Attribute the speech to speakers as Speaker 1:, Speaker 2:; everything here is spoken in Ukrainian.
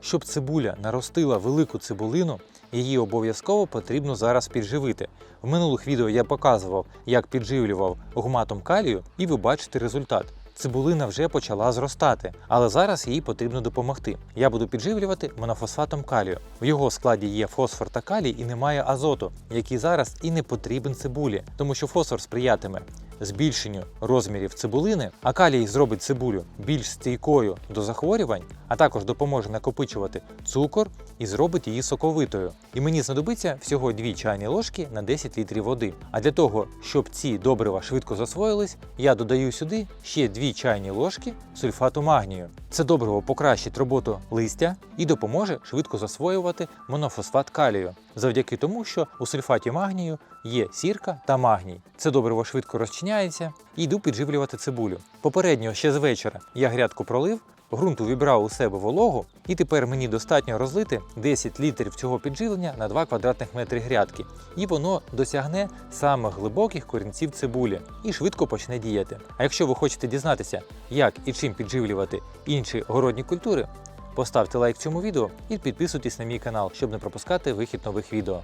Speaker 1: Щоб цибуля наростила велику цибулину, її обов'язково потрібно зараз підживити. В минулих відео я показував, як підживлював гуматом калію, і ви бачите результат. Цибулина вже почала зростати, але зараз їй потрібно допомогти. Я буду підживлювати монофосфатом калію. В його складі є фосфор та калій і немає азоту, який зараз і не потрібен цибулі, тому що фосфор сприятиме збільшенню розмірів цибулини, а калій зробить цибулю більш стійкою до захворювань, а також допоможе накопичувати цукор і зробить її соковитою. І мені знадобиться всього 2 чайні ложки на 10 літрів води. А для того, щоб ці добрива швидко засвоїлись, я додаю сюди ще 2 чайні ложки сульфату магнію. Це добриво покращить роботу листя і допоможе швидко засвоювати монофосфат калію, завдяки тому, що у сульфаті магнію є сірка та магній. Це добриво швидко розчиняється і йду підживлювати цибулю. Попередньо ще з вечора я грядку пролив, ґрунт увібрав у себе вологу, і тепер мені достатньо розлити 10 літрів цього підживлення на 2 квадратних метри грядки, і воно досягне самих глибоких корінців цибулі і швидко почне діяти. А якщо ви хочете дізнатися, як і чим підживлювати інші городні культури, поставте лайк цьому відео і підписуйтесь на мій канал, щоб не пропускати вихід нових відео.